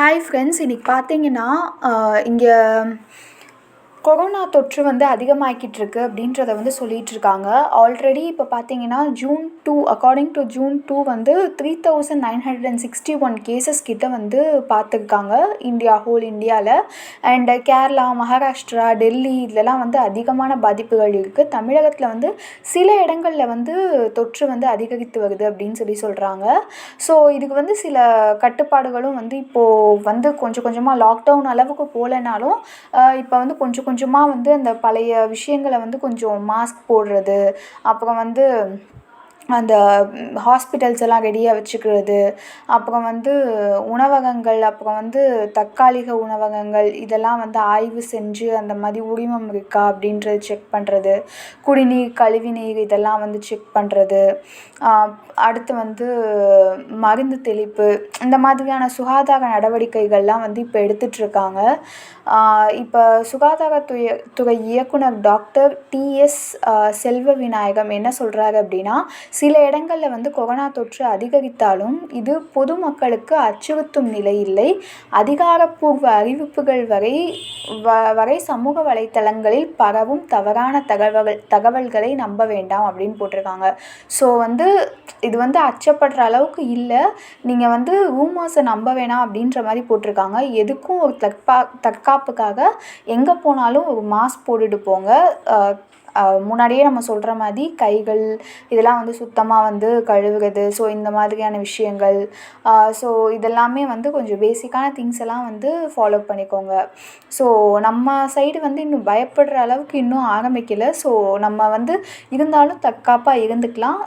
Hi friends இன்றைக்கி பார்த்தீங்கன்னா இங்கே கொரோனா தொற்று வந்து அதிகமாகிக்கிட்டு அப்படின்றத வந்து சொல்லிகிட்டு இருக்காங்க ஆல்ரெடி இப்போ பார்த்தீங்கன்னா June two according to June two வந்து three thousand nine hundred and sixty one cases கிட்ட வந்து பார்த்துருக்காங்க இந்தியா ஹோல் இந்தியாவில் அண்டு கேரளா மகாராஷ்டிரா டெல்லி இதுலலாம் வந்து அதிகமான பாதிப்புகள் இருக்குது தமிழகத்தில் வந்து சில இடங்களில் வந்து தொற்று வந்து அதிகரித்து வருது அப்படின்னு சொல்லி சொல்கிறாங்க ஸோ இதுக்கு வந்து சில கட்டுப்பாடுகளும் வந்து இப்போது வந்து கொஞ்சம் கொஞ்சமாக லாக்டவுன் அளவுக்கு போகலனாலும் இப்போ வந்து கொஞ்சம் கொஞ்சம் கொஞ்சமாக வந்து அந்த பழைய விஷயங்களை வந்து கொஞ்சம் மாஸ்க் போடுறது அப்புறம் வந்து அந்த ஹாஸ்பிட்டல்ஸ் எல்லாம் ரெடியாக வச்சுக்கிறது அப்புறம் வந்து உணவகங்கள் அப்புறம் வந்து தற்காலிக உணவகங்கள் இதெல்லாம் வந்து ஆய்வு செஞ்சு அந்த மாதிரி உரிமம் இருக்கா அப்படின்றது செக் பண்ணுறது குடிநீர் கழிவுநீர் இதெல்லாம் வந்து செக் பண்ணுறது அடுத்து வந்து மருந்து தெளிப்பு இந்த மாதிரியான சுகாதார நடவடிக்கைகள்லாம் வந்து இப்போ எடுத்துகிட்ருக்காங்க இப்போ சுகாதாரத்துறை துறை இயக்குனர் டாக்டர் டிஎஸ் செல்வ விநாயகம் என்ன சொல்கிறாரு அப்படின்னா சில இடங்களில் வந்து கொரோனா தொற்று அதிகரித்தாலும் இது பொதுமக்களுக்கு அச்சுறுத்தும் நிலை இல்லை. அதிகாரப்பூர்வ அறிவிப்புகள் வரை வ வரை சமூக வலைத்தளங்களில் பரவும் தவறான தகவல்கள் தகவல்களை நம்ப வேண்டாம் அப்படின்னு போட்டிருக்காங்க. ஸோ வந்து இது வந்து அச்சப்படுற அளவுக்கு இல்லை. நீங்கள் வந்து ரூமர்ஸை நம்ப வேணாம் அப்படின்ற மாதிரி போட்டிருக்காங்க. எதுக்கும் ஒரு தற்பா தற்காப்புக்காக எங்கே போனாலும் ஒரு மாஸ்க் போட்டுட்டு போங்க. முன்னாடியே நம்ம சொல்கிற மாதிரி கைகள் இதெல்லாம் வந்து சுத்தமாக வந்து கழுவுறது ஸோ இந்த மாதிரியான விஷயங்கள் ஸோ இதெல்லாமே வந்து கொஞ்சம் பேசிக்கான திங்ஸ் எல்லாம் வந்து ஃபாலோ பண்ணிக்கோங்க. ஸோ நம்ம சைடு வந்து இன்னும் பயப்படுற அளவுக்கு இன்னும் ஆரம்பிக்கலை. ஸோ நம்ம வந்து இருந்தாலும் தற்காப்பாக இருந்துக்கலாம்.